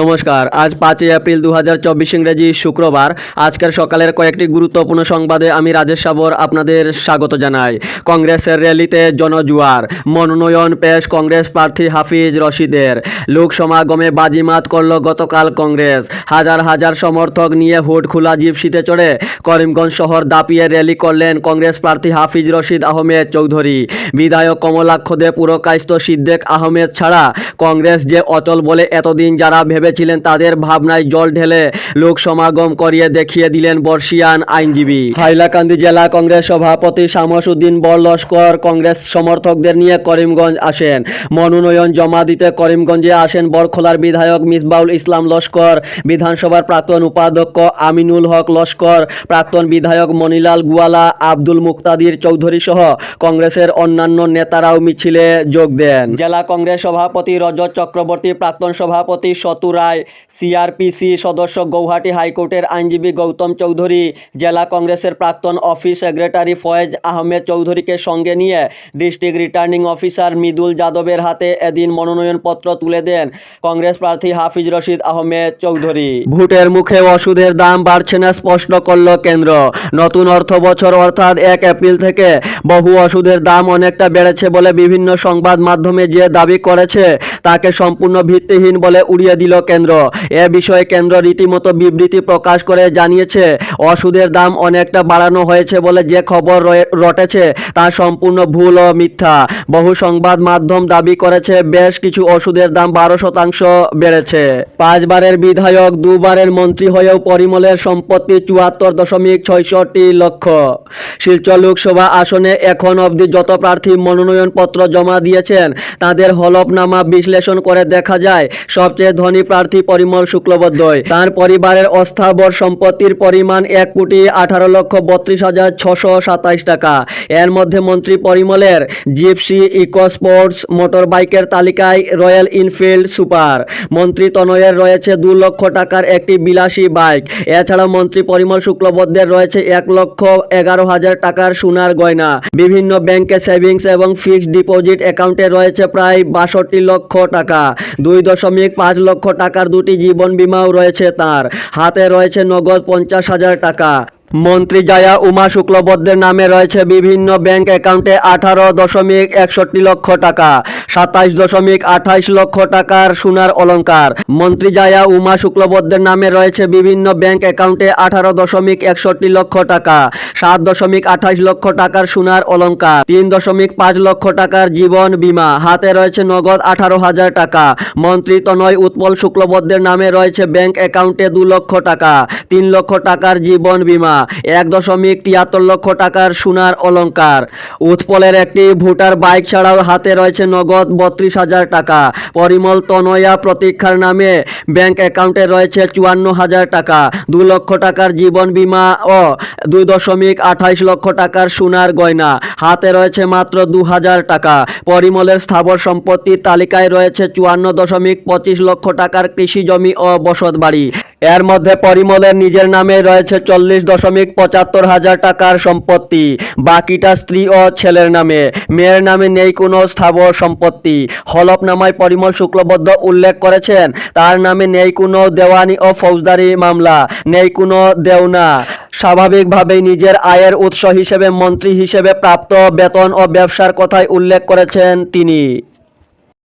নমস্কার। আজ পাঁচই এপ্রিল দু হাজার চব্বিশ ইংরেজি শুক্রবার। আজকের সকালের কয়েকটি গুরুত্বপূর্ণ সংবাদে আমি রাজেশ সাবর আপনাদের স্বাগত জানাই। কংগ্রেসের র্যালিতে জনজুয়ার, মনোনয়ন পেশ কংগ্রেস প্রার্থী হাফিজ রশিদের। লোক সমাগমে বাজিমাত করল গতকাল কংগ্রেস। হাজার হাজার সমর্থক নিয়ে হুড খোলা জিপসিতে চড়ে করিমগঞ্জ শহর দাপিয়ে র্যালি করলেন কংগ্রেস প্রার্থী হাফিজ রশিদ আহমেদ চৌধুরী। বিধায়ক কমলাক্ষদে পুরকায়স্ত সিদ্দেক আহমেদ ছাড়া কংগ্রেস যে অচল বলে এতদিন যারা ভেবেছিলেন তাদের ভাবনায় জল ঢেলে লোক সমাগম করিয়ে দেখিয়ে দিলেন বর্ষিয়ান আইনজীবী। হাইলাকান্দি জেলা কংগ্রেস সভাপতি শামস উদ্দিন বল লস্কর কংগ্রেস সমর্থকদের নিয়ে করিমগঞ্জ আসেন। মনোনয়ন জমা দিতে করিমগঞ্জে আসেন বরখোলার বিধায়ক মিসবাউল ইসলাম লস্কর, বিধানসভার প্রাক্তন উপাধ্যক্ষ আমিনুল হক লস্কর, প্রাক্তন বিধায়ক মনিলাল গুয়ালা, আব্দুল মুক্তাদির চৌধুরী সহ কংগ্রেসের অন্যান্য নেতারাও মিছিলে যোগ দেন। জেলা কংগ্রেস সভাপতি রজত চক্রবর্তী, প্রাক্তন সভাপতি সতু রায় সিআরপিসি সদস্য গৌহাটি হাইকোর্টের আইনজীবী গৌতম চৌধুরী, জেলা কংগ্রেসের প্রাক্তন অফিস সেক্রেটারি ফয়েজ আহমেদ চৌধুরীকে সঙ্গে নিয়ে ডিস্ট্রিক্ট রিটার্নিং অফিসার মৃদুল যাদবের হাতে এদিন মনোনয়নপত্র তুলে দেন কংগ্রেস প্রার্থী হাফিজ রশিদ আহমেদ চৌধুরী। ভোটের মুখে ওষুধের দাম বাড়ছে না, স্পষ্ট করল কেন্দ্র। নতুন অর্থ বছর অর্থাৎ এক এপ্রিল থেকে বহু ওষুধের দাম অনেকটা বেড়েছে বলে বিভিন্ন সংবাদ মাধ্যমে যে দাবি করেছে, তাকে সম্পূর্ণ ভিত্তিহীন বলে উড়িয়ে দিল কেন্দ্র। এ বিষয়ে কেন্দ্র রীতিমতো বিবৃতি প্রকাশ করে জানিয়েছে, ওষুধের দাম অনেকটা বাড়ানো হয়েছে বলে যে খবর রটেছে তা সম্পূর্ণ ভুল ও মিথ্যা। বহু সংবাদ মাধ্যম দাবি করেছে, বেশ কিছু ওষুধের দাম বারো শতাংশ বেড়েছে। পাঁচবারের বিধায়ক, দুবারের মন্ত্রী হয়েও পরিমলের সম্পত্তি চুয়াত্তর দশমিক ছয়ষট্টি লক্ষ। শিলচর লোকসভা আসনে এখন অবধি যত প্রার্থী মনোনয়নপত্র জমা দিয়েছেন, তাদের হলফনামা বিশ্লেষণ করে দেখা যায়, সবচেয়ে ধনী প্রার্থী পরিমল শুক্লবদ্বয় তার পরিবারের অস্থাবর সম্পত্তির পরিমাণ এক কোটি আঠারো লক্ষ বত্রিশ হাজার ছশো সাতাইশ টাকা। এর মধ্যে মন্ত্রী পরিমলের জিপসি ইকো স্পোর্টস মোটর বাইকের তালিকায় রয়্যাল ইনফিল্ড সুপার। মন্ত্রী তনয়ের রয়েছে দু লক্ষ টাকার একটি বিলাসী বাইক। এছাড়াও মন্ত্রী পরিমল শুক্লবদ্যের রয়েছে এক লক্ষ এগারো হাজার টাকার সোনার গয়না। বিভিন্ন ব্যাংকে সেভিংস এবং ফিক্সড ডিপোজিট অ্যাকাউন্টে রয়েছে প্রায় বাষট্টি লক্ষ টাকা। দুই দশমিক পাঁচ লক্ষ টাকার দুটি জীবন বিমাও রয়েছে তার। হাতে রয়েছে নগদ পঞ্চাশ হাজার টাকা। মন্ত্রী জায়া উমা শুক্লবদ্যের নামে রয়েছে বিভিন্ন ব্যাংক অ্যাকাউন্টে আঠারো দশমিক একষট্টি লক্ষ টাকা। সাতাইশ দশমিক আঠাইশ লক্ষ টাকার সোনার অলংকার। মন্ত্রী জায়া উমা শুক্লবদ্যের নামে রয়েছে বিভিন্ন ব্যাংক অ্যাকাউন্টে আঠারো দশমিক একষট্টি লক্ষ টাকা, সাত দশমিক আঠাইশ লক্ষ টাকার সোনার অলংকার, তিন দশমিক পাঁচ লক্ষ টাকার জীবন বীমা, হাতে রয়েছে নগদ আঠারো হাজার টাকা। মন্ত্রী তনয় উৎপল শুক্লবদ্যের নামে রয়েছে ব্যাংক অ্যাকাউন্টে দু লক্ষ টাকা, তিন লক্ষ টাকার জীবন বীমা, এক দশমিক তিয়াত্তর লক্ষ টাকার সোনার অলংকার। উৎপলের একটি ভোটার বাইক ছাড়াও হাতে রয়েছে নগদ বত্রিশ হাজার টাকা। পরিমল তনয়া প্রতীক্ষার নামে ব্যাংক অ্যাকাউন্টে রয়েছে চুয়ান্ন হাজার টাকা। দু লক্ষ টাকার জীবন বীমা ও দুই দশমিক আঠাইশ লক্ষ টাকার সোনার গয়না। হাতে রয়েছে মাত্র দু হাজার টাকা। পরিমলের স্থাবর সম্পত্তির তালিকায় রয়েছে চুয়ান্ন দশমিক পঁচিশ লক্ষ টাকার কৃষি জমি ও বসত বাড়ি এর মধ্যে পরিমলের নিজের নামে রয়েছে চল্লিশ দশমিক পঁচাত্তর হাজার টাকার সম্পত্তি। বাকিটা স্ত্রী ও ছেলের নামে। মেয়ের নামে নেই কোনো স্থাবর সম্পত্তি। হলফনামায় পরিমল শুক্লবদ্ধ উল্লেখ করেছেন, তার নামে নেই কোনো দেওয়ানি ও ফৌজদারি মামলা, নেই কোনো দেওনা। স্বাভাবিকভাবেই নিজের আয়ের উৎস হিসেবে মন্ত্রী হিসেবে প্রাপ্ত বেতন ও ব্যবসার কথাই উল্লেখ করেছেন তিনি।